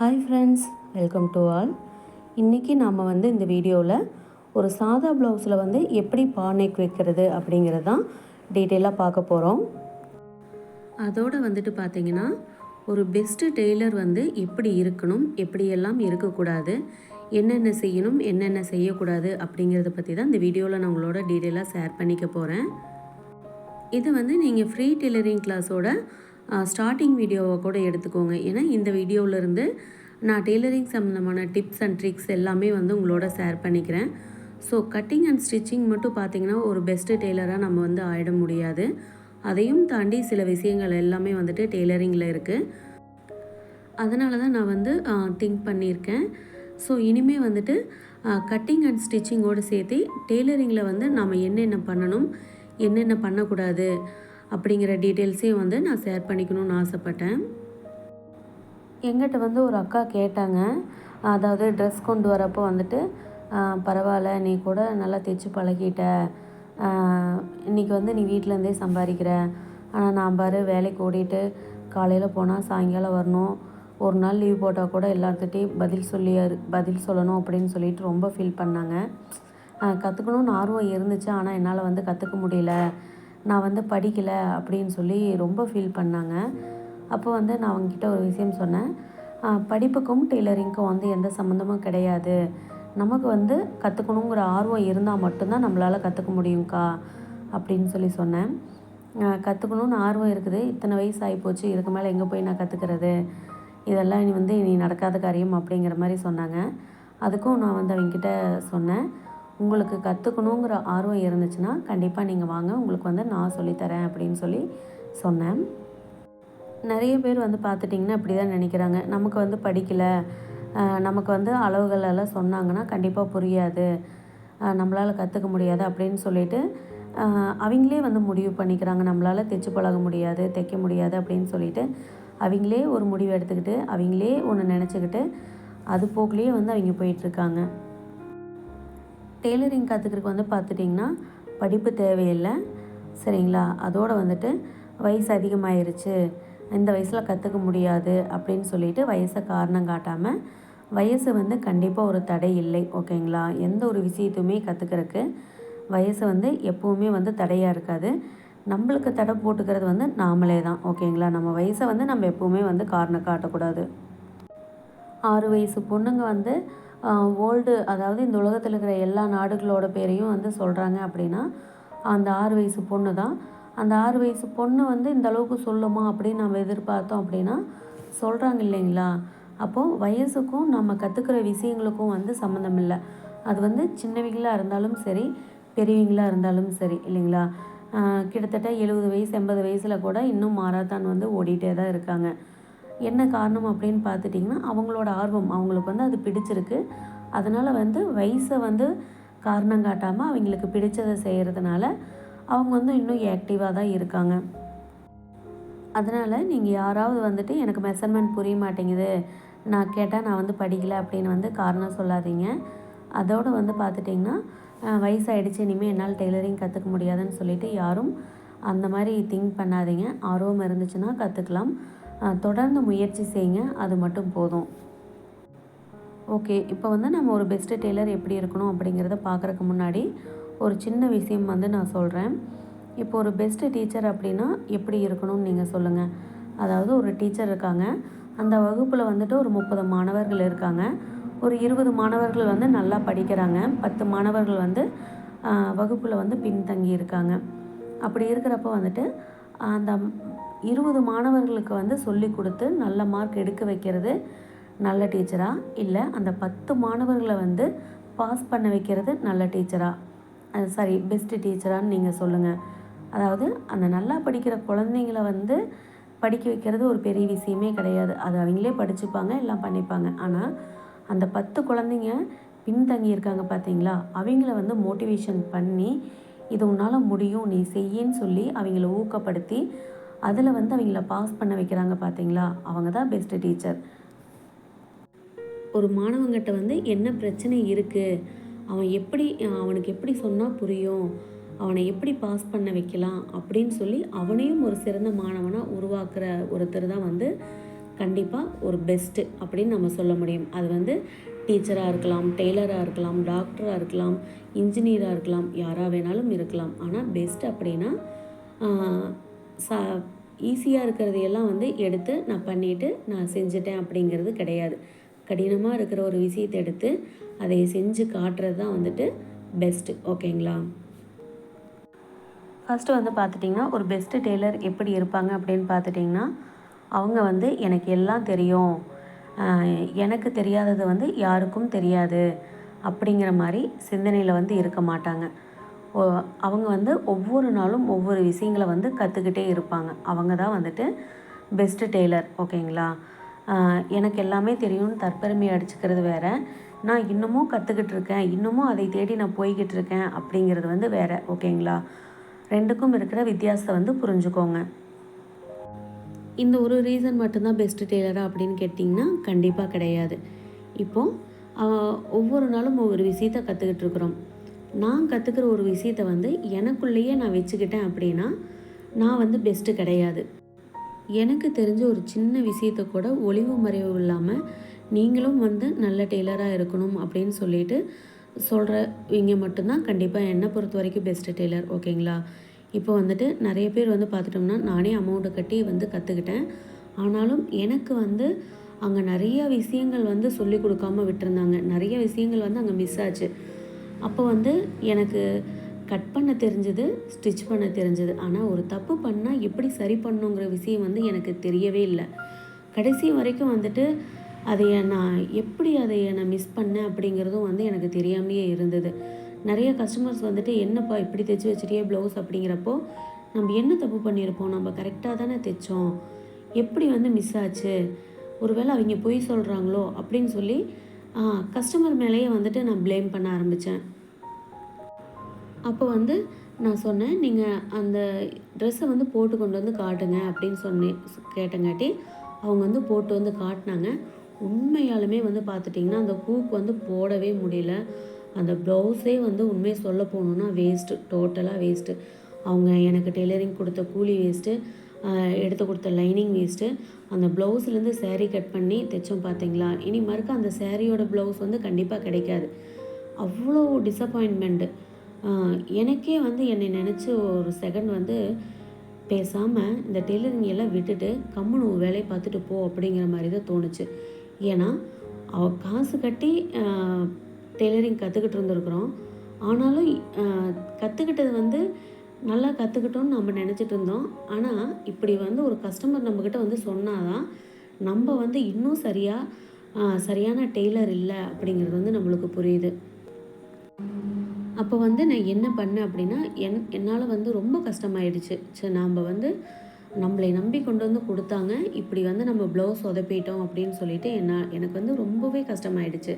Hi friends welcome to all இன்றைக்கி நாம் வந்து இந்த வீடியோவில் ஒரு சாதா ப்ளவுஸில் வந்து எப்படி பானைக் வைக்கிறது அப்படிங்கிறது தான் டீட்டெயிலாக பார்க்க போகிறோம் அதோடு வந்துட்டு பார்த்திங்கன்னா ஒரு பெஸ்ட்டு டெய்லர் வந்து எப்படி இருக்கணும் எப்படியெல்லாம் இருக்கக்கூடாது. என்னென்ன செய்யணும் என்னென்ன செய்யக்கூடாது அப்படிங்கிறத பற்றி தான் இந்த வீடியோவில் நான் உங்களோட டீட்டெயிலாக ஷேர் பண்ணிக்க போகிறேன் இது வந்து நீங்கள் ஃப்ரீ டெய்லரிங் கிளாஸோட ஸ்டார்டிங் வீடியோவை கூட எடுத்துக்கோங்க. ஏன்னா இந்த வீடியோவிலேருந்து நான் டெய்லரிங் சம்மந்தமான டிப்ஸ் அண்ட் ட்ரிக்ஸ் எல்லாமே வந்து உங்களோட ஷேர் பண்ணிக்கிறேன். ஸோ கட்டிங் அண்ட் ஸ்டிச்சிங் மட்டும் பார்த்திங்கன்னா ஒரு பெஸ்ட்டு டெய்லராக நம்ம வந்து ஆயிட முடியாது. அதையும் தாண்டி சில விஷயங்கள் எல்லாமே வந்துட்டு டெய்லரிங்கில் இருக்குது அதனால தான் நான் வந்து திங்க் பண்ணியிருக்கேன். ஸோ இனிமேல் வந்துட்டு கட்டிங் அண்ட் ஸ்டிச்சிங்கோடு சேர்த்து டெய்லரிங்கில் வந்து நாம் என்னென்ன பண்ணணும் என்னென்ன பண்ணக்கூடாது அப்படிங்கிற டீட்டெயில்ஸையும் வந்து நான் ஷேர் பண்ணிக்கணும்னு ஆசைப்பட்டேன். எங்கிட்ட வந்து ஒரு அக்கா கேட்டாங்க. அதாவது ட்ரெஸ் கொண்டு வரப்போ வந்துட்டு பரவாயில்ல நீ கூட நல்லா தைச்சு பழகிட்ட. இன்றைக்கி இன்னைக்கு வந்து நீ வீட்டிலேருந்தே சம்பாதிக்கிற. ஆனால் நான் பாரு வேலைக்கு ஓடிட்டு காலையில் போனால் சாயங்காலம் வரணும். ஒரு நாள் லீவ் போட்டால் கூட எல்லாத்துட்டையும் பதில் சொல்லி பதில் சொல்லணும் அப்படின்னு சொல்லிட்டு ரொம்ப ஃபீல் பண்ணாங்க. கற்றுக்கணும்னு ஆர்வம் இருந்துச்சு. ஆனால் என்னால் வந்து கற்றுக்க முடியல. நான் வந்து படிக்கலை அப்படின்னு சொல்லி ரொம்ப ஃபீல் பண்ணாங்க. அப்போ வந்து நான் அவங்கக்கிட்ட ஒரு விஷயம் சொன்னேன். படிப்புக்கும் டெய்லரிங்க்கும் வந்து எந்த சம்மந்தமும் கிடையாது. நமக்கு வந்து கற்றுக்கணுங்கிற ஆர்வம் இருந்தால் மட்டும்தான் நம்மளால் கற்றுக்க முடியும்க்கா அப்படின்னு சொல்லி சொன்னேன். கற்றுக்கணுன்னு ஆர்வம் இருக்குது. இத்தனை வயசு ஆகிப்போச்சு இதுக்கு மேலே எங்கே போய் நான் கற்றுக்கிறது இதெல்லாம் இனி வந்து இனி நடக்காத காரியம் அப்படிங்கிற மாதிரி சொன்னாங்க. அதுக்கும் நான் வந்து அவங்கக்கிட்ட சொன்னேன். உங்களுக்கு கற்றுக்கணுங்கிற ஆர்வம் இருந்துச்சுன்னா கண்டிப்பாக நீங்கள் வாங்க. உங்களுக்கு வந்து நான் சொல்லித்தரேன் அப்படின்னு சொல்லி சொன்னேன். நிறைய பேர் வந்து பார்த்துட்டிங்கன்னா அப்படி தான் நினைக்கிறாங்க. நமக்கு வந்து படிக்கலை. நமக்கு வந்து அளவுகள் எல்லாம் சொன்னாங்கன்னா கண்டிப்பாக புரியாது. நம்மளால் கற்றுக்க முடியாது அப்படின்னு சொல்லிட்டு அவங்களே வந்து முடிவு பண்ணிக்கிறாங்க. நம்மளால் தைச்சு பழக முடியாது தைக்க முடியாது அப்படின்னு சொல்லிட்டு அவங்களே ஒரு முடிவு எடுத்துக்கிட்டு அவங்களே ஒன்று நினச்சிக்கிட்டு அது போக்குலேயே வந்து அவங்க போயிட்டுருக்காங்க டெய்லரிங் கற்றுக்கிறதுக்கு வந்து பார்த்துட்டிங்கன்னா படிப்பு தேவையில்லை. சரிங்களா? அதோடு வந்துட்டு வயசு அதிகமாயிருச்சு. இந்த வயசில் கற்றுக்க முடியாது அப்படின்னு சொல்லிட்டு வயசை காரணம் காட்டாமல் வயசு வந்து கண்டிப்பாக ஒரு தடை இல்லை. ஓகேங்களா? எந்த ஒரு விஷயத்தையுமே கற்றுக்கிறதுக்கு வயசு வந்து எப்போவுமே வந்து தடையாக இருக்காது. நம்மளுக்கு தடை போட்டுக்கிறது வந்து நாமளே தான். ஓகேங்களா? நம்ம வயசை வந்து நம்ம எப்போவுமே வந்து காரணம் காட்டக்கூடாது. ஆறு வயசு பொண்ணுங்க வந்து ஓல்டு அதாவது இந்த உலகத்தில் இருக்கிற எல்லா நாடுகளோட பேரையும் வந்து சொல்கிறாங்க அப்படின்னா அந்த ஆறு வயசு பொண்ணு தான். அந்த ஆறு வயசு பொண்ணு வந்து இந்த அளவுக்கு சொல்லுமா அப்படின்னு நம்ம எதிர்பார்த்தோம் அப்படின்னா சொல்கிறாங்க இல்லைங்களா? அப்போது வயசுக்கும் நம்ம கற்றுக்கிற விஷயங்களுக்கும் வந்து சம்மந்தம் இல்லை. அது வந்து சின்னவங்களாக இருந்தாலும் சரி பெரியவங்களாக இருந்தாலும் சரி இல்லைங்களா? கிட்டத்தட்ட எழுபது வயசு எண்பது வயசில் கூட இன்னும் மாராத்தான் வந்து ஓடிட்டே தான் இருக்காங்க. என்ன காரணம் அப்படின்னு பார்த்துட்டிங்கன்னா அவங்களோட ஆர்வம் அவங்களுக்கு வந்து அது பிடிச்சிருக்கு. அதனால் வந்து வயசை வந்து காரணம் காட்டாமல் அவங்களுக்கு பிடிச்சதை செய்கிறதுனால அவங்க வந்து இன்னும் ஆக்டிவாக தான் இருக்காங்க. அதனால் நீங்கள் யாராவது வந்துட்டு எனக்கு மெஷர்மெண்ட் புரிய மாட்டேங்குது நான் கேட்டால் நான் வந்து படிக்கலை அப்படின்னு வந்து காரணம் சொல்லாதீங்க. அதோடு வந்து பார்த்துட்டிங்கன்னா வயசாகிடுச்சு வயசாயிடுச்சு இனிமேல் என்னால் டெய்லரிங் கற்றுக்க முடியாதுன்னு சொல்லிவிட்டு யாரும் அந்த மாதிரி திங்க் பண்ணாதீங்க. ஆர்வம் இருந்துச்சுன்னா கற்றுக்கலாம் தொடர்ந்து முயற்சி செய்யுங்க அது மட்டும் போதும். ஓகே இப்போ வந்து நம்ம ஒரு பெஸ்ட்டு டெய்லர் எப்படி இருக்கணும் அப்படிங்கிறத பார்க்குறக்கு முன்னாடி ஒரு சின்ன விஷயம் வந்து நான் சொல்கிறேன் இப்போ ஒரு பெஸ்ட்டு டீச்சர் அப்படின்னா எப்படி இருக்கணும்னு நீங்கள் சொல்லுங்கள் அதாவது ஒரு டீச்சர் இருக்காங்க அந்த வகுப்பில் வந்துட்டு ஒரு முப்பது மாணவர்கள் இருக்காங்க. ஒரு இருபது மாணவர்கள் வந்து நல்லா படிக்கிறாங்க பத்து மாணவர்கள் வந்து வகுப்பில் வந்து பின்தங்கி இருக்காங்க. அப்படி இருக்கிறப்ப வந்துட்டு அந்த இருபது மாணவர்களுக்கு வந்து சொல்லி கொடுத்து நல்ல மார்க் எடுக்க வைக்கிறது நல்ல டீச்சராக இல்லை அந்த பத்து மாணவர்களை வந்து பாஸ் பண்ண வைக்கிறது நல்ல டீச்சராக சாரி பெஸ்ட்டு டீச்சரான்னு நீங்கள் சொல்லுங்கள் அதாவது அந்த நல்லா படிக்கிற குழந்தைங்கள வந்து படிக்க வைக்கிறது ஒரு பெரிய விஷயமே கிடையாது. அது அவங்களே படிச்சுப்பாங்க எல்லாம் பண்ணிப்பாங்க. ஆனால் அந்த பத்து குழந்தைங்க பின்தங்கி இருக்காங்க பார்த்தீங்களா அவங்கள வந்து மோட்டிவேஷன் பண்ணி இது உன்னால் முடியும் நீ செய்யன்னு சொல்லி அவங்கள ஊக்கப்படுத்தி அதில் வந்து அவங்கள பாஸ் பண்ண வைக்கிறாங்க பார்த்தீங்களா அவங்க தான் பெஸ்ட்டு டீச்சர் ஒரு மாணவங்கிட்ட வந்து என்ன பிரச்சனை இருக்குது அவன் எப்படி அவனுக்கு எப்படி சொன்னால் புரியும்? அவனை எப்படி பாஸ் பண்ண வைக்கலாம்? அப்படின்னு சொல்லி அவனையும் ஒரு சிறந்த மாணவனாக உருவாக்குற ஒருத்தர் தான் வந்து கண்டிப்பாக ஒரு பெஸ்ட்டு அப்படின்னு நம்ம சொல்ல முடியும். அது வந்து டீச்சராக இருக்கலாம் டெய்லராக இருக்கலாம் டாக்டராக இருக்கலாம் இன்ஜினியராக இருக்கலாம் யாராக வேணாலும் இருக்கலாம். ஆனால் பெஸ்ட் அப்படின்னா சா ஈஸியாக இருக்கிறதையெல்லாம் வந்து எடுத்து நான் பண்ணிவிட்டு நான் செஞ்சுட்டேன் அப்படிங்கிறது கிடையாது. கடினமாக இருக்கிற ஒரு விஷயத்தை எடுத்து அதை செஞ்சு காட்டுறது தான் வந்துட்டு பெஸ்ட்டு ஓகேங்களா? ஃபஸ்ட்டு வந்து பார்த்துட்டிங்கன்னா ஒரு பெஸ்ட்டு டெய்லர் எப்படி இருப்பாங்க அப்படின்னு பார்த்துட்டிங்கன்னா அவங்க வந்து எனக்கு எல்லாம் தெரியும். எனக்கு தெரியாதது வந்து யாருக்கும் தெரியாது அப்படிங்கிற மாதிரி சிந்தனையில் வந்து இருக்க மாட்டாங்க. அவங்க வந்து ஒவ்வொரு நாளும் ஒவ்வொரு விஷயங்களை வந்து கற்றுக்கிட்டே இருப்பாங்க. அவங்க தான் வந்துட்டு பெஸ்ட்டு டெய்லர் ஓகேங்களா? எனக்கு எல்லாமே தெரியும்னு தற்பெருமை அடிச்சுக்கிறது வேறு. நான் இன்னமும் கற்றுக்கிட்டு இருக்கேன். இன்னமும் அதை தேடி நான் போய்கிட்டு இருக்கேன் அப்படிங்கிறது வந்து வேறு ஓகேங்களா? ரெண்டுக்கும் இருக்கிற வித்தியாசத்தை வந்து புரிஞ்சுக்கோங்க. இந்த ஒரு ரீசன் மட்டும்தான் பெஸ்ட்டு டெய்லரா அப்படின்னு கேட்டிங்கன்னா கண்டிப்பாக கிடையாது. இப்போது ஒவ்வொரு நாளும் ஒவ்வொரு விஷயத்தை கற்றுக்கிட்டு இருக்கிறோம். நான் கற்றுக்கிற ஒரு விஷயத்த வந்து எனக்குள்ளேயே நான் வச்சுக்கிட்டேன் அப்படின்னா நான் வந்து பெஸ்ட்டு கிடையாது. எனக்கு தெரிஞ்ச ஒரு சின்ன விஷயத்தை கூட ஒளிவு மறைவு இல்லாமல் நீங்களும் வந்து நல்ல டெய்லராக இருக்கணும் அப்படின்னு சொல்லிட்டு சொல்கிறவங்க மட்டும்தான் கண்டிப்பாக என்னை பொறுத்த வரைக்கும் பெஸ்ட்டு டெய்லர் ஓகேங்களா? இப்போ வந்துட்டு நிறைய பேர் வந்து பார்த்துட்டோம்னா நானே அமௌண்ட்டை கட்டி வந்து கற்றுக்கிட்டேன் ஆனாலும் எனக்கு வந்து அங்கே நிறைய விஷயங்கள் வந்து சொல்லி கொடுக்காம விட்டுருந்தாங்க. நிறைய விஷயங்கள் வந்து அங்கே மிஸ் ஆச்சு. அப்போ வந்து எனக்கு கட் பண்ண தெரிஞ்சது ஸ்டிச் பண்ண தெரிஞ்சது. ஆனால் ஒரு தப்பு பண்ணால் எப்படி சரி பண்ணுங்கிற விஷயம் வந்து எனக்கு தெரியவே இல்லை. கடைசி வரைக்கும் வந்துட்டு அதை நான் எப்படி அதை நான் மிஸ் பண்ணேன் அப்படிங்கிறதும் வந்து எனக்கு தெரியாமையே இருந்தது. நிறைய கஸ்டமர்ஸ் வந்துட்டு என்னப்பா இப்படி தைச்சி வச்சிட்டியே ப்ளவுஸ் அப்படிங்கிறப்போ நம்ம என்ன தப்பு பண்ணியிருப்போம்? நம்ம கரெக்டாக தானே தைச்சோம்? எப்படி வந்து மிஸ் ஆச்சு? ஒருவேளை அவங்க பொய் சொல்கிறாங்களோ அப்படின்னு சொல்லி கஸ்டமர் மேலேயே வந்துட்டு நான் ப்ளேம் பண்ண ஆரம்பித்தேன் அப்போ வந்து நான் சொன்னேன் நீங்கள் அந்த ட்ரெஸ்ஸை வந்து போட்டு கொண்டு வந்து காட்டுங்க அப்படின்னு சொன்னேன் கேட்டங்காட்டி அவங்க வந்து போட்டு வந்து காட்டினாங்க. உண்மையாலுமே வந்து பார்த்துட்டிங்கன்னா அந்த ஹூக் வந்து போடவே முடியல. அந்த ப்ளவுஸே வந்து உண்மையை சொல்ல போகணுன்னா வேஸ்ட்டு டோட்டலாக வேஸ்ட்டு அவங்க எனக்கு டெய்லரிங் கொடுத்த கூலி வேஸ்ட்டு எடுத்து கொடுத்த லைனிங் வேஸ்ட்டு. அந்த ப்ளவுஸ்லேருந்து சேரீ கட் பண்ணி தைச்சோம் பார்த்தீங்களா? இனி மறுக்க அந்த சேரீயோட ப்ளவுஸ் வந்து கண்டிப்பாக கிடைக்காது. அவ்வளோ டிசப்பாயின்மெண்ட்டு எனக்கே வந்து என்னை நினச்சி ஒரு செகண்ட் வந்து பேசாமல் இந்த டெய்லரிங் எல்லாம் விட்டுட்டு கம்முன்னு வேலையை பார்த்துட்டு போ அப்படிங்கிற மாதிரி தான் தோணுச்சு. ஏன்னா அவ காசு கட்டி டெய்லரிங் கற்றுக்கிட்டு இருந்திருக்கிறோம். ஆனாலும் கற்றுக்கிட்டது வந்து நல்லா கற்றுக்கிட்டோம்னு நம்ம நினச்சிட்டு இருந்தோம். ஆனால் இப்படி வந்து ஒரு கஸ்டமர் நம்மக்கிட்ட வந்து சொன்னாதான் நம்ம வந்து இன்னும் சரியாக சரியான டெய்லர் இல்லை அப்படிங்கிறது வந்து நம்மளுக்கு புரியுது. அப்போ வந்து நான் என்ன பண்ணேன் அப்படின்னா என் என்னால் வந்து ரொம்ப கஷ்டமாயிடுச்சு. சரி நாம் வந்து நம்மளை நம்பி கொண்டு வந்து கொடுத்தாங்க. இப்படி வந்து நம்ம ப்ளவுஸ் உதப்பிட்டோம் அப்படின்னு சொல்லிட்டு என்ன எனக்கு வந்து ரொம்பவே கஷ்டமாயிடுச்சு.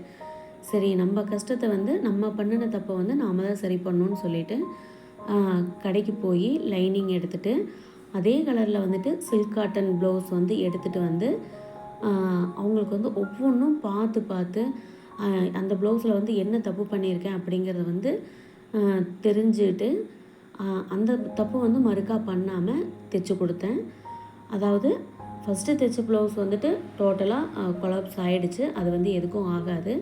சரி நம்ம கஷ்டத்தை வந்து நம்ம பண்ணின தப்பை வந்து நாம் தான் சரி பண்ணணும்னு சொல்லிட்டு கடைக்கு போய் லைனிங் எடுத்துட்டு அதே கலரில் வந்துட்டு சில்க் காட்டன் ப்ளவுஸ் வந்து எடுத்துகிட்டு வந்து அவங்களுக்கு வந்து ஒவ்வொன்றும் பார்த்து பார்த்து அந்த ப்ளவுஸில் வந்து என்ன தப்பு பண்ணியிருக்கேன் அப்படிங்கிறத வந்து தெரிஞ்சுட்டு அந்த தப்பு வந்து மறுக்கா பண்ணாமல் தைச்சி கொடுத்தேன். அதாவது ஃபஸ்ட்டு தைச்ச ப்ளவுஸ் வந்துட்டு டோட்டலாக கொலாப்ஸ் ஆகிடுச்சு அது வந்து எதுக்கும் ஆகாது.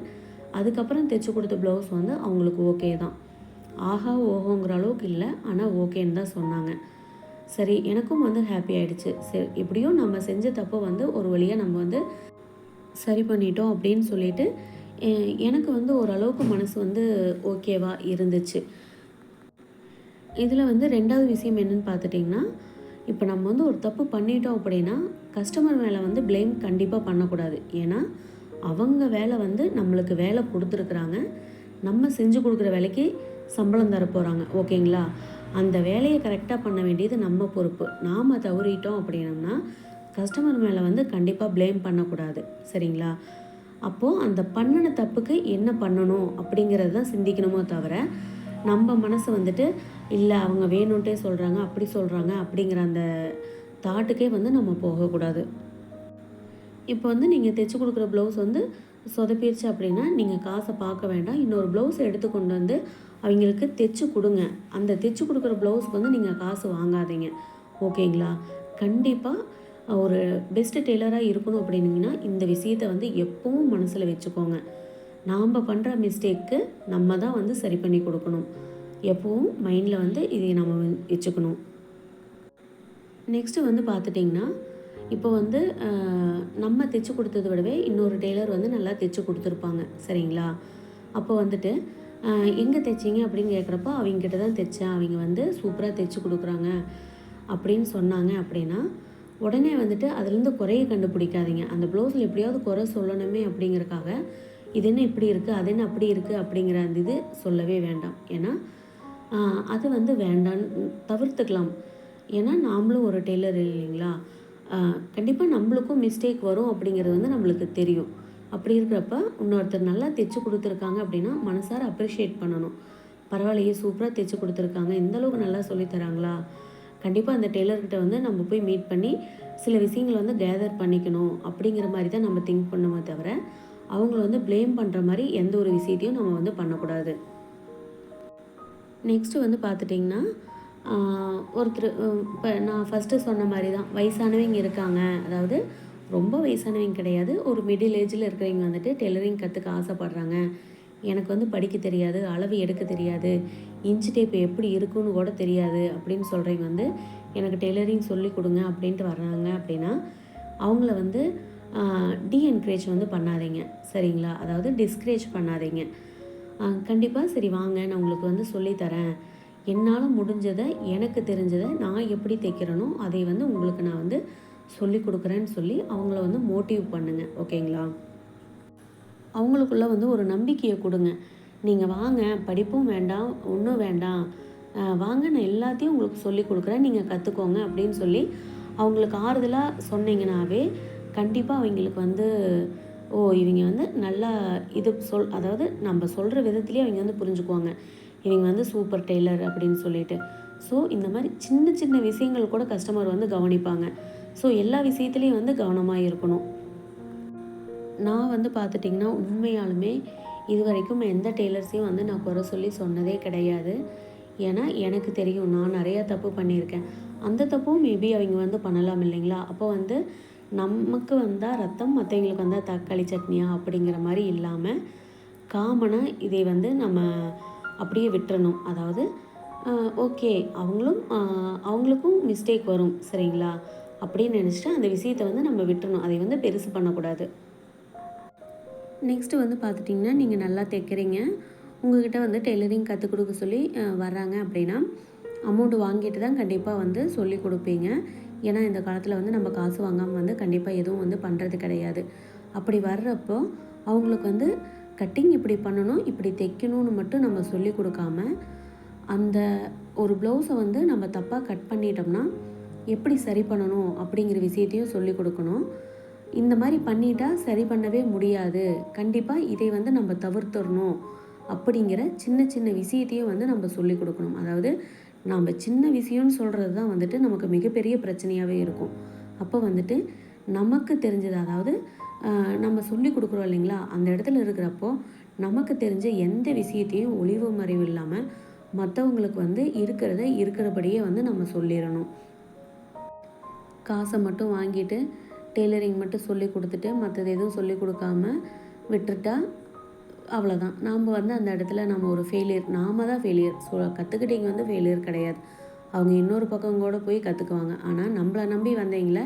அதுக்கப்புறம் தைச்சி கொடுத்த ப்ளவுஸ் வந்து அவங்களுக்கு ஓகே தான். ஆஹா ஓஹோங்கிற அளவுக்கு இல்லை. ஆனால் ஓகேன்னு தான் சொன்னாங்க. சரி எனக்கும் வந்து ஹாப்பி ஆயிடுச்சு. சரி எப்படியும் நம்ம செஞ்ச தப்பை வந்து ஒரு வழியாக நம்ம வந்து சரி பண்ணிட்டோம் அப்படின்னு சொல்லிட்டு எனக்கு வந்து ஓரளவுக்கு மனசு வந்து ஓகேவா இருந்துச்சு. இதில் வந்து ரெண்டாவது விஷயம் என்னன்னு பார்த்துட்டிங்கன்னா இப்போ நம்ம வந்து ஒரு தப்பு பண்ணிட்டோம் அப்படின்னா கஸ்டமர் மேலே வந்து ப்ளேம் கண்டிப்பாக பண்ணக்கூடாது. ஏன்னா அவங்க வேலை வந்து நம்மளுக்கு வேலை கொடுத்துருக்குறாங்க. நம்ம செஞ்சு கொடுக்குற வேலைக்கு சம்பளம் தர போகிறாங்க ஓகேங்களா? அந்த வேலையை கரெக்டாக பண்ண வேண்டியது நம்ம பொறுப்பு. நாம் தவறிட்டோம் அப்படின்னம்னா கஸ்டமர் மேலே வந்து கண்டிப்பாக ப்ளேம் பண்ணக்கூடாது. சரிங்களா? அப்போது அந்த பண்ணின தப்புக்கு என்ன பண்ணணும் அப்படிங்கிறது தான் சிந்திக்கணுமோ தவிர நம்ம மனசு வந்துட்டு இல்லை அவங்க வேணும்ன்ட்டே சொல்கிறாங்க அப்படி சொல்கிறாங்க அப்படிங்கிற அந்த தாட்டுக்கே வந்து நம்ம போகக்கூடாது. இப்போ வந்து நீங்கள் தைச்சி கொடுக்குற ப்ளவுஸ் வந்து சொதப்பிடுச்சு அப்படின்னா நீங்கள் காசை பார்க்க வேண்டாம். இன்னொரு ப்ளவுஸ் எடுத்து கொண்டு வந்து அவங்களுக்கு தைச்சு கொடுங்க. அந்த தைச்சு கொடுக்குற ப்ளவுஸ்க்கு வந்து நீங்கள் காசு வாங்காதீங்க. ஓகேங்களா? கண்டிப்பாக ஒரு பெஸ்ட்டு டெய்லராக இருக்கணும் அப்படின்னீங்கன்னா இந்த விஷயத்தை வந்து எப்பவும் மனசில் வச்சுக்கோங்க. நாம் பண்ணுற மிஸ்டேக்கு நம்ம தான் வந்து சரி பண்ணி கொடுக்கணும். எப்பவும் மைண்டில் வந்து இதை நம்ம வச்சுக்கணும். நெக்ஸ்ட்டு வந்து பார்த்துட்டிங்கன்னா இப்போ வந்து நம்ம தைச்சு கொடுத்தத விடவே இன்னொரு டெய்லர் வந்து நல்லா தைச்சு கொடுத்துருப்பாங்க. சரிங்களா? அப்போ வந்துட்டு எங்கே தைச்சிங்க? அப்படின்னு கேட்குறப்ப அவங்கக்கிட்ட தான் தைச்சேன். அவங்க வந்து சூப்பராக தைச்சு கொடுக்குறாங்க. அப்படின்னு சொன்னாங்க அப்படின்னா உடனே வந்துட்டு அதுலேருந்து குறைய கண்டுபிடிக்காதீங்க. அந்த ப்ளவுஸில் எப்படியாவது குறை சொல்லணுமே அப்படிங்கிறக்காக இது என்ன இப்படி இருக்குது அது என்ன அப்படி இருக்குது அப்படிங்கிற அந்த இது சொல்லவே வேண்டாம். ஏன்னா அது வந்து வேண்டான்னு தவிர்த்துக்கலாம். ஏன்னா நாமளும் ஒரு டெய்லர் இல்லைங்களா? கண்டிப்பாக நம்மளுக்கும் மிஸ்டேக் வரும் அப்படிங்கிறது வந்து நம்மளுக்கு தெரியும். அப்படி இருக்கிறப்ப இன்னொருத்தர் நல்லா தைச்சு கொடுத்துருக்காங்க அப்படின்னா மனசார அப்ரிஷியேட் பண்ணணும். பரவாயில்லையே சூப்பராக தைச்சு கொடுத்துருக்காங்க. எந்தளவுக்கு நல்லா சொல்லித் தராங்களா? கண்டிப்பாக அந்த டெய்லர்கிட்ட வந்து நம்ம போய் மீட் பண்ணி சில விஷயங்களை வந்து கேதர் பண்ணிக்கணும் அப்படிங்கிற மாதிரி தான் நம்ம திங்க் பண்ணுமே தவிர அவங்கள வந்து ப்ளேம் பண்ணுற மாதிரி எந்த ஒரு விஷயத்தையும் நம்ம வந்து பண்ணக்கூடாது. நெக்ஸ்ட்டு வந்து பார்த்துட்டிங்கன்னா ஒருத்தர் இப்போ நான் ஃபஸ்ட்டு சொன்ன மாதிரி தான் வயசானவங்க இருக்காங்க. அதாவது ரொம்ப வயசானவங்க கிடையாது. ஒரு மிடில் ஏஜில் இருக்கிறவங்க வந்துட்டு டெய்லரிங் கற்றுக்க ஆசைப்பட்றாங்க. எனக்கு வந்து படிக்க தெரியாது அளவு எடுக்க தெரியாது இன்ச்சு டேப் எப்படி இருக்குன்னு கூட தெரியாது அப்படின்னு சொல்கிறவங்க வந்து எனக்கு டெய்லரிங் சொல்லி கொடுங்க அப்படின்ட்டு வர்றாங்க அப்படின்னா அவங்கள வந்து டி என்கரேஜ் வந்து பண்ணாதீங்க. சரிங்களா? அதாவது டிஸ்கரேஜ் பண்ணாதீங்க. கண்டிப்பாக சரி வாங்க நான் உங்களுக்கு வந்து சொல்லித்தரேன் என்னால் முடிஞ்சதை எனக்கு தெரிஞ்சதை நான் எப்படி தைக்கிறேனோ அதை வந்து உங்களுக்கு நான் வந்து சொல்லி கொடுக்குறேன்னு சொல்லி அவங்கள வந்து மோட்டிவ் பண்ணுங்க. ஓகேங்களா? அவங்களுக்குள்ள வந்து ஒரு நம்பிக்கையை கொடுங்க. நீங்கள் வாங்க படிப்பும் வேண்டாம் ஒன்றும் வேண்டாம். வாங்க நான் எல்லாத்தையும் உங்களுக்கு சொல்லி கொடுக்குறேன். நீங்கள் கற்றுக்கோங்க அப்படின்னு சொல்லி அவங்களுக்கு ஆறுதலாக சொன்னீங்கன்னாவே கண்டிப்பாக அவங்களுக்கு வந்து ஓ இவங்க வந்து நல்லா இது சொல் அதாவது நம்ம சொல்கிற விதத்துலேயே அவங்க வந்து புரிஞ்சுக்குவாங்க. இவங்க வந்து சூப்பர் டெய்லர் அப்படின்னு சொல்லிட்டு. ஸோ இந்த மாதிரி சின்ன சின்ன விஷயங்கள் கூட கஸ்டமர் வந்து கவனிப்பாங்க. ஸோ எல்லா விஷயத்துலேயும் வந்து கவனமாக இருக்கணும். நான் வந்து பார்த்துட்டிங்கன்னா உண்மையாலுமே இது வரைக்கும் எந்த டெய்லர்ஸையும் வந்து நான் குறை சொல்லி சொன்னதே கிடையாது. ஏன்னா எனக்கு தெரியும் நான் நிறையா தப்பு பண்ணியிருக்கேன். அந்த தப்பும் மேபி அவங்க வந்து பண்ணலாம் இல்லைங்களா? அப்போ வந்து நமக்கு வந்தால் ரத்தம் மற்றவங்களுக்கு வந்தால் தக்காளி சட்னியா அப்படிங்கிற மாதிரி இல்லாமல் காமனாக இதை வந்து நம்ம அப்படியே விட்டுறணும். அதாவது ஓகே அவங்களும் அவங்களுக்கும் மிஸ்டேக் வரும் சரிங்களா? அப்படின்னு நினச்சிட்டு அந்த விஷயத்தை வந்து நம்ம விட்டுறணும். அதை வந்து பெருசு பண்ணக்கூடாது. நெக்ஸ்ட்டு வந்து பார்த்துட்டிங்கன்னா நீங்கள் நல்லா தைக்கிறீங்க. உங்கள்கிட்ட வந்து டெய்லரிங் கற்றுக் கொடுக்க சொல்லி வர்றாங்க அப்படின்னா அமௌண்ட் வாங்கிட்டு தான் கண்டிப்பாக வந்து சொல்லி கொடுப்பீங்க. ஏன்னா இந்த காலத்தில் வந்து நம்ம காசு வாங்காமல் வந்து கண்டிப்பாக எதுவும் வந்து பண்ணுறது கிடையாது. அப்படி வர்றப்போ அவங்களுக்கு வந்து கட்டிங் இப்படி பண்ணணும் இப்படி தைக்கணும்னு மட்டும் நம்ம சொல்லி கொடுக்காம அந்த ஒரு ப்ளவுஸை வந்து நம்ம தப்பாக கட் பண்ணிட்டோம்னா எப்படி சரி பண்ணணும் அப்படிங்கிற விஷயத்தையும் சொல்லி கொடுக்கணும். இந்த மாதிரி பண்ணிட்டா சரி பண்ணவே முடியாது. கண்டிப்பாக இதை வந்து நம்ம தவிர்த்துடணும் அப்படிங்கிற சின்ன சின்ன விஷயத்தையும் வந்து நம்ம சொல்லி கொடுக்கணும். அதாவது நம்ம சின்ன விஷயம்னு சொல்கிறது தான் வந்துட்டு நமக்கு மிகப்பெரிய பிரச்சனையாகவே இருக்கும். அப்போ வந்துட்டு நமக்கு தெரிஞ்சது அதாவது நம்ம சொல்லி கொடுக்குறோம் இல்லைங்களா? அந்த இடத்துல இருக்கிறப்போ நமக்கு தெரிஞ்ச எந்த விஷயத்தையும் ஒளிவு மறைவு இல்லாமல் மற்றவங்களுக்கு வந்து இருக்கிறத இருக்கிறபடியே வந்து நம்ம சொல்லிடணும். காசை மட்டும் வாங்கிட்டு டெய்லரிங் மட்டும் சொல்லி கொடுத்துட்டு மற்றது எதுவும் சொல்லி கொடுக்காம விட்டுட்டா அவ்வளோதான் நாம் வந்து அந்த இடத்துல நம்ம ஒரு ஃபெயிலியர் நாம தான் ஃபெயிலியர் ஸோ கற்றுக்கிட்டீங்க வந்து ஃபெயிலியர் கிடையாது. அவங்க இன்னொரு பக்கம் கூட போய் கற்றுக்குவாங்க ஆனால் நம்மளை நம்பி வந்தீங்களே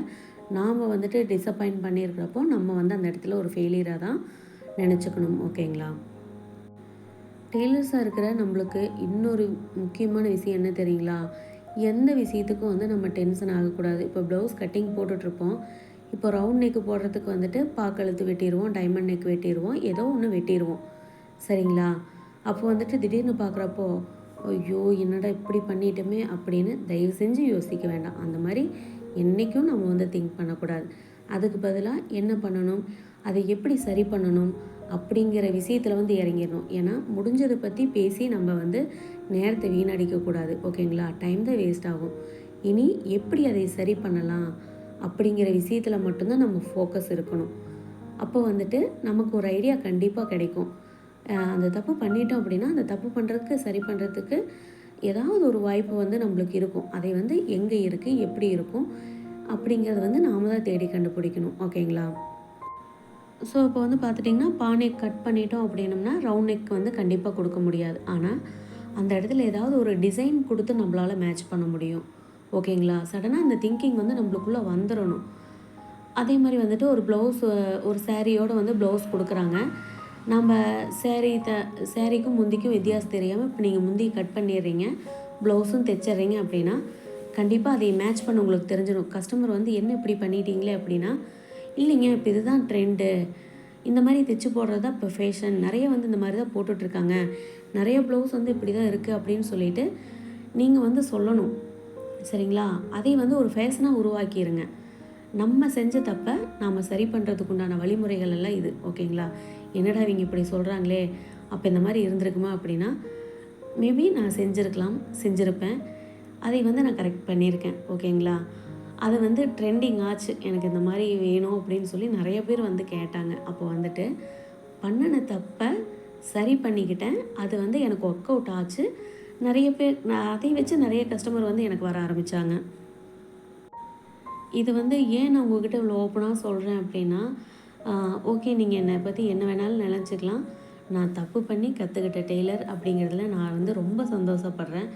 நாம் வந்துட்டு டிசப்பாயிண்ட் பண்ணியிருக்கிறப்போ நம்ம வந்து அந்த இடத்துல ஒரு ஃபெயிலியராக தான் நினச்சிக்கணும் ஓகேங்களா? டெய்லர்ஸாக இருக்கிற நம்மளுக்கு இன்னொரு முக்கியமான விஷயம் என்ன தெரியுங்களா? எந்த விஷயத்துக்கும் வந்து நம்ம டென்ஷன் ஆகக்கூடாது. இப்போ ப்ளவுஸ் கட்டிங் போட்டுட்ருப்போம். இப்போ ரவுண்ட் நெக்கு போடுறதுக்கு வந்துட்டு பாக்கழுத்து வெட்டிடுவோம் டைமண்ட் நெக் வெட்டிடுவோம் ஏதோ ஒன்று வெட்டிடுவோம் சரிங்களா? அப்போ வந்துட்டு திடீர்னு பார்க்குறப்போ ஐயோ என்னடா இப்படி பண்ணிட்டோமே? அப்படின்னு தயவு செஞ்சு யோசிக்க வேண்டாம். அந்த மாதிரி என்றைக்கும் நம்ம வந்து திங்க் பண்ணக்கூடாது. அதுக்கு பதிலாக என்ன பண்ணணும்? அதை எப்படி சரி பண்ணணும்? அப்படிங்கிற விஷயத்தில் வந்து இறங்கிடணும். ஏன்னா முடிஞ்சதை பற்றி பேசி நம்ம வந்து நேரத்தை வீணடிக்கக்கூடாது. ஓகேங்களா? டைம் தான் வேஸ்ட் ஆகும். இனி எப்படி அதை சரி பண்ணலாம்? அப்படிங்கிற விஷயத்தில் மட்டும்தான் நம்ம ஃபோக்கஸ் இருக்கணும். அப்போ வந்துட்டு நமக்கு ஒரு ஐடியா கண்டிப்பாக கிடைக்கும். அந்த தப்பு பண்ணிட்டோம் அப்படின்னா அந்த தப்பு பண்ணுறதுக்கு சரி பண்ணுறதுக்கு ஏதாவது ஒரு வாய்ப்பு வந்து நம்மளுக்கு இருக்கும். அதை வந்து எங்கே இருக்குது எப்படி இருக்கும்? அப்படிங்கிறது வந்து நாம தான் தேடி கண்டுபிடிக்கணும். ஓகேங்களா? ஸோ இப்போ வந்து பார்த்துட்டிங்கன்னா பானை கட் பண்ணிட்டோம் அப்படின்னம்னா ரவுண்ட் நெக் வந்து கண்டிப்பாக கொடுக்க முடியாது. ஆனால் அந்த இடத்துல ஏதாவது ஒரு டிசைன் கொடுத்து நம்மளால் மேட்ச் பண்ண முடியும். ஓகேங்களா? சடனாக அந்த திங்கிங் வந்து நம்மளுக்குள்ளே வந்துடணும் அதே மாதிரி வந்துட்டு ஒரு ப்ளவுஸ் ஒரு சேரீயோடு வந்து ப்ளவுஸ் கொடுக்குறாங்க. நம்ம சேரீ த சேரீக்கும் முந்திக்கும் வித்தியாசம் தெரியாமல் இப்போ நீங்கள் முந்தி கட் பண்ணிடுறீங்க ப்ளவுஸும் தைச்சிட்றீங்க அப்படின்னா கண்டிப்பாக அதை மேட்ச் பண்ண உங்களுக்கு தெரிஞ்சிடும். கஸ்டமர் வந்து என்ன இப்படி பண்ணிட்டீங்களே அப்படின்னா இல்லைங்க இப்போ இதுதான் ட்ரெண்டு இந்த மாதிரி தைச்சு போடுறது தான் இப்போ ஃபேஷன் நிறைய வந்து இந்த மாதிரி தான் போட்டுட்ருக்காங்க. நிறைய ப்ளவுஸ் வந்து இப்படி தான் இருக்குது அப்படின்னு சொல்லிட்டு நீங்கள் வந்து சொல்லணும். சரிங்களா? அதை வந்து ஒரு ஃபேஷனாக உருவாக்கிடுங்க நம்ம செஞ்ச தப்பை நாம் சரி பண்ணுறதுக்கு உண்டான வழிமுறைகள் எல்லாம் இது. ஓகேங்களா? என்னடா இவங்க இப்படி சொல்கிறாங்களே அப்போ இந்த மாதிரி இருந்திருக்குமா அப்படின்னா மேபி நான் செஞ்சுருக்கலாம் செஞ்சுருப்பேன். அதை வந்து நான் கரெக்ட் பண்ணியிருக்கேன் ஓகேங்களா அது வந்து ட்ரெண்டிங் ஆச்சு எனக்கு இந்த மாதிரி வேணும் அப்படின்னு சொல்லி நிறைய பேர் வந்து கேட்டாங்க. அப்போ வந்துட்டு பண்ணின தப்பை சரி பண்ணிக்கிட்டேன். அது வந்து எனக்கு ஒர்க் அவுட் ஆச்சு. நிறைய பேர் நான் அதை வச்சு நிறைய கஸ்டமர் வந்து எனக்கு வர ஆரம்பித்தாங்க இது வந்து ஏன் நான் உங்ககிட்ட இவ்வளோ ஓப்பனாக சொல்கிறேன் அப்படின்னா ஓகே நீங்கள் என்னை பற்றி என்ன வேணாலும் நினச்சிக்கலாம். நான் தப்பு பண்ணி கற்றுக்கிட்ட டெய்லர் அப்படிங்கிறதுல நான் வந்து ரொம்ப சந்தோஷப்படுறேன்.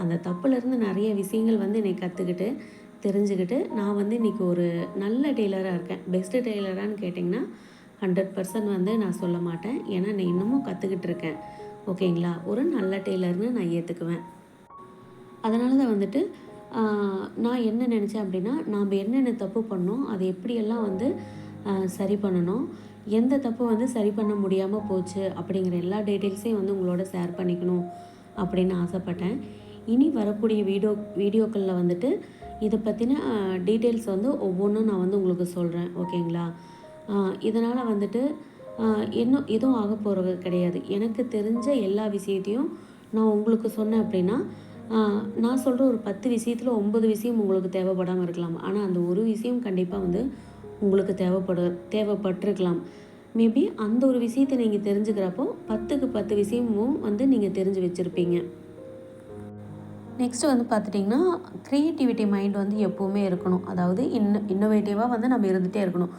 அந்த தப்புலேருந்து நிறைய விஷயங்கள் வந்து என்னை கற்றுக்கிட்டு தெரிஞ்சுக்கிட்டு நான் வந்து இன்றைக்கி ஒரு நல்ல டெய்லராக இருக்கேன். பெஸ்ட்டு டெய்லரான்னு கேட்டிங்கன்னா ஹண்ட்ரட் பர்சன்ட் வந்து நான் சொல்ல மாட்டேன். ஏன்னா நான் இன்னமும் கற்றுக்கிட்டு இருக்கேன். ஓகேங்களா? ஒரு நல்ல டெய்லர்னு நான் ஏற்றுக்குவேன் அதனால தான் வந்துட்டு நான் என்ன நினச்சேன் அப்படின்னா நாம் என்னென்ன தப்பு பண்ணோம் அதை எப்படியெல்லாம் வந்து சரி பண்ணணும். எந்த தப்பு வந்து சரி பண்ண முடியாமல் போச்சு அப்படிங்கிற எல்லா டீட்டெயில்ஸையும் வந்து உங்களோட ஷேர் பண்ணிக்கணும் அப்படின்னு ஆசைப்பட்டேன். இனி வரக்கூடிய வீடியோ வீடியோக்களில் வந்துட்டு இதை பற்றின டீட்டெயில்ஸ் வந்து ஒவ்வொன்றும் நான் வந்து உங்களுக்கு சொல்கிறேன் ஓகேங்களா? இதனால் வந்துட்டு இன்னும் எதுவும் ஆக போகிறது கிடையாது. எனக்கு தெரிஞ்ச எல்லா விஷயத்தையும் நான் உங்களுக்கு சொன்னேன் அப்படின்னா நான் சொல்கிற ஒரு பத்து விஷயத்தில் ஒம்பது விஷயம் உங்களுக்கு தேவைப்படாமல் இருக்கலாம். ஆனால் அந்த ஒரு விஷயம் கண்டிப்பாக வந்து உங்களுக்கு தேவைப்படு தேவைப்பட்டிருக்கலாம். மேபி அந்த ஒரு விஷயத்தை நீங்கள் தெரிஞ்சுக்கிறப்போ பத்துக்கு பத்து விஷயமும் வந்து நீங்கள் தெரிஞ்சு வச்சுருப்பீங்க. நெக்ஸ்ட்டு வந்து பார்த்துட்டிங்கன்னா க்ரியேட்டிவிட்டி மைண்ட் வந்து எப்போவுமே இருக்கணும். அதாவது இன்ன இன்னோவேட்டிவாக வந்து நம்ம இருந்துகிட்டே இருக்கணும்.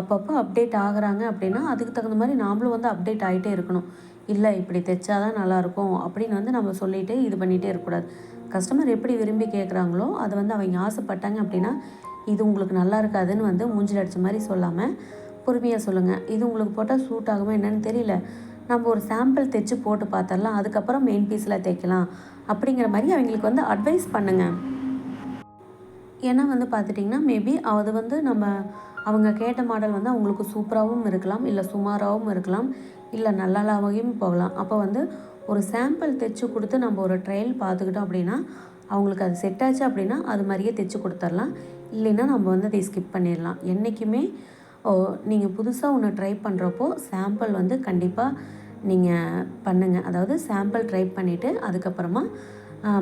அப்பப்போ அப்டேட் ஆகுறாங்க அப்படின்னா அதுக்கு தகுந்த மாதிரி நாமளும் வந்து அப்டேட் ஆகிட்டே இருக்கணும். இல்லை இப்படி தைச்சா தான் நல்லாயிருக்கும் அப்படின்னு வந்து நம்ம சொல்லிட்டு இது பண்ணிகிட்டே இருக்கக்கூடாது. கஸ்டமர் எப்படி விரும்பி கேட்குறாங்களோ அதை வந்து அவங்க ஆசைப்பட்டாங்க அப்படின்னா இது உங்களுக்கு நல்லா இருக்காதுன்னு வந்து மூஞ்சில் அடித்த மாதிரி சொல்லாமல் பொறுமையாக சொல்லுங்கள் இது உங்களுக்கு போட்டால் சூட் ஆகுமா என்னன்னு தெரியல. நம்ம ஒரு சாம்பிள் தைச்சு போட்டு பார்த்துடலாம் அதுக்கப்புறம் மெயின் பீஸில் தைக்கலாம். அப்படிங்கிற மாதிரி அவங்களுக்கு வந்து அட்வைஸ் பண்ணுங்கள் ஏன்னா வந்து பார்த்துட்டிங்கன்னா மேபி அது வந்து நம்ம அவங்க கேட்ட மாடல் வந்து அவங்களுக்கு சூப்பராகவும் இருக்கலாம் இல்லை சுமாராகவும் இருக்கலாம் இல்லை நல்லாவும் போகலாம். அப்போ வந்து ஒரு சாம்பிள் தைச்சு கொடுத்து நம்ம ஒரு ட்ரையல் பார்த்துக்கிட்டோம் அப்படின்னா அவங்களுக்கு அது செட் ஆச்சு அப்படின்னா அது மாதிரியே தைச்சு கொடுத்துடலாம். இல்லைன்னா நம்ம வந்து அதை ஸ்கிப் பண்ணிடலாம். என்றைக்குமே ஓ நீங்கள் புதுசாக ஒன்று ட்ரை பண்ணுறப்போ சாம்பிள் வந்து கண்டிப்பாக நீங்கள் பண்ணுங்கள் அதாவது சாம்பிள் ட்ரை பண்ணிவிட்டு அதுக்கப்புறமா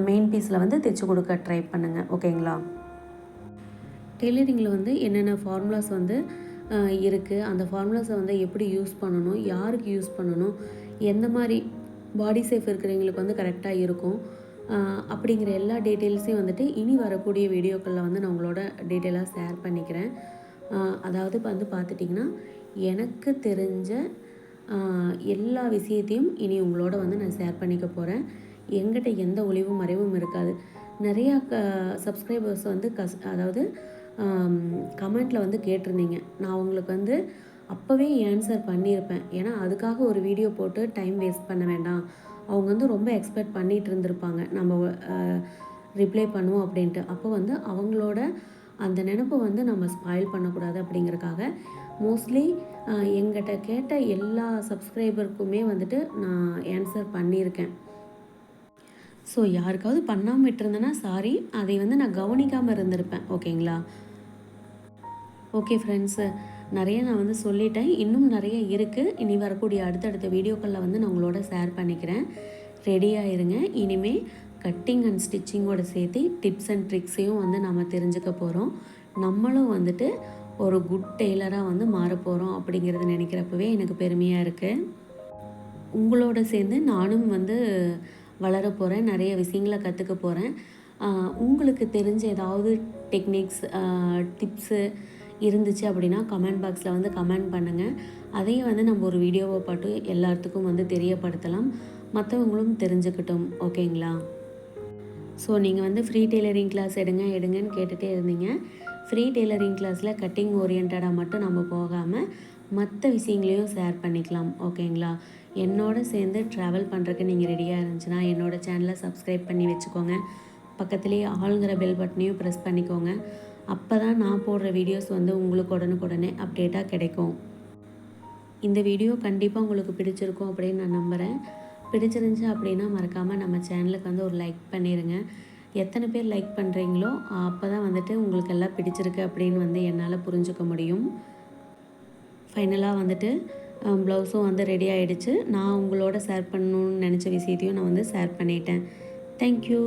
மெயின் பீஸில் வந்து தைச்சி கொடுக்க ட்ரை பண்ணுங்கள் ஓகேங்களா? டெய்லரிங்கில் வந்து என்னென்ன ஃபார்முலாஸ் வந்து இருக்குது அந்த ஃபார்முலாஸை வந்து எப்படி யூஸ் பண்ணணும்? யாருக்கு யூஸ் பண்ணணும்? எந்த மாதிரி பாடி சேஃப் இருக்கிறவங்களுக்கு வந்து கரெக்டாக இருக்கும்? அப்படிங்கிற எல்லா டீட்டெயில்ஸையும் வந்துட்டு இனி வரக்கூடிய வீடியோக்களில் வந்து நான் உங்களோட டீட்டெயிலாக ஷேர் பண்ணிக்கிறேன். அதாவது இப்போ வந்து பார்த்துட்டிங்கன்னா எனக்கு தெரிஞ்ச எல்லா விஷயத்தையும் இனி உங்களோட வந்து நான் ஷேர் பண்ணிக்க போகிறேன் எங்கிட்ட எந்த ஒளிவும் மறைவும் இருக்காது. நிறையா க சப்ஸ்கிரைபர்ஸ் வந்து கஸ் அதாவது கமெண்ட்டில் வந்து கேட்டிருந்தீங்க. நான் உங்களுக்கு வந்து அப்போவே ஆன்சர் பண்ணியிருப்பேன் ஏன்னா அதுக்காக ஒரு வீடியோ போட்டு டைம் வேஸ்ட் பண்ண வேண்டாம். அவங்க வந்து ரொம்ப எக்ஸ்பெக்ட் பண்ணிகிட்டு இருந்திருப்பாங்க. நம்ம ரிப்ளை பண்ணுவோம் அப்படின்ட்டு. அப்போ வந்து அவங்களோட அந்த நினப்பை வந்து நம்ம ஸ்பாயில் பண்ணக்கூடாது அப்படிங்கிறக்காக மோஸ்ட்லி எங்கிட்ட கேட்ட எல்லா சப்ஸ்கிரைபருக்குமே வந்துட்டு நான் ஆன்சர் பண்ணியிருக்கேன். ஸோ யாருக்காவது பண்ணாமல் விட்டுருந்தேன்னா சாரி அதை வந்து நான் கவனிக்காமல் இருந்திருப்பேன். ஓகேங்களா ஓகே ஃப்ரெண்ட்ஸு நிறைய நான் வந்து சொல்லிட்டேன். இன்னும் நிறைய இருக்குது இனி வரக்கூடிய அடுத்தடுத்த வீடியோக்களில் வந்து நான் உங்களோட ஷேர் பண்ணிக்கிறேன். ரெடியாக இருங்க. இனிமேல் கட்டிங் அண்ட் ஸ்டிச்சிங்கோட சேர்த்து டிப்ஸ் அண்ட் ட்ரிக்ஸையும் வந்து நம்ம தெரிஞ்சுக்க போகிறோம் நம்மளும் வந்துட்டு ஒரு குட் டெய்லராக வந்து மாற போகிறோம் அப்படிங்கிறத நினைக்கிறப்பவே எனக்கு பெருமையாக இருக்குது உங்களோட சேர்ந்து நானும் வந்து வளர போகிறேன் நிறைய விஷயங்களை கற்றுக்க போகிறேன் உங்களுக்கு தெரிஞ்ச ஏதாவது டெக்னிக்ஸ் டிப்ஸு இருந்துச்சு அப்படின்னா கமெண்ட் பாக்ஸில் வந்து கமெண்ட் பண்ணுங்கள் அதையும் வந்து நம்ம ஒரு வீடியோவை பாட்டு எல்லாத்துக்கும் வந்து தெரியப்படுத்தலாம். மற்றவங்களும் தெரிஞ்சுக்கிட்டோம். ஓகேங்களா ஸோ நீங்கள் வந்து ஃப்ரீ டெய்லரிங் கிளாஸ் எடுங்க எடுங்கன்னு கேட்டுகிட்டே இருந்தீங்க. ஃப்ரீ டெய்லரிங் கிளாஸில் கட்டிங் ஓரியன்டாக மட்டும் நம்ம போகாமல் மற்ற விஷயங்களையும் ஷேர் பண்ணிக்கலாம். ஓகேங்களா என்னோட சேர்ந்து ட்ராவல் பண்ணுறதுக்கு நீங்கள் ரெடியாக இருந்துச்சுன்னா என்னோட சேனலை சப்ஸ்கிரைப் பண்ணி வச்சுக்கோங்க. பக்கத்துலேயே ஆளுங்கிற பெல் பட்டனையும் ப்ரெஸ் பண்ணிக்கோங்க. அப்போ தான் நான் போடுற வீடியோஸ் வந்து உங்களுக்கு உடனுக்குடனே அப்டேட்டாக கிடைக்கும். இந்த வீடியோ கண்டிப்பாக உங்களுக்கு பிடிச்சிருக்கும் அப்படின்னு நான் நம்புகிறேன் பிடிச்சிருந்துச்சு அப்படின்னா மறக்காமல் நம்ம சேனலுக்கு வந்து ஒரு லைக் பண்ணிடுங்க எத்தனை பேர் லைக் பண்ணுறீங்களோ அப்போ தான் வந்துட்டு உங்களுக்கு எல்லாம் பிடிச்சிருக்கு அப்படின்னு வந்து என்னால் புரிஞ்சுக்க முடியும். ஃபைனலாக வந்துட்டு ப்ளவுஸும் வந்து ரெடி ஆகிடுச்சு நான் உங்களோட ஷேர் பண்ணணும்னு நினச்ச விஷயத்தையும் நான் வந்து ஷேர் பண்ணிட்டேன். தேங்க்யூ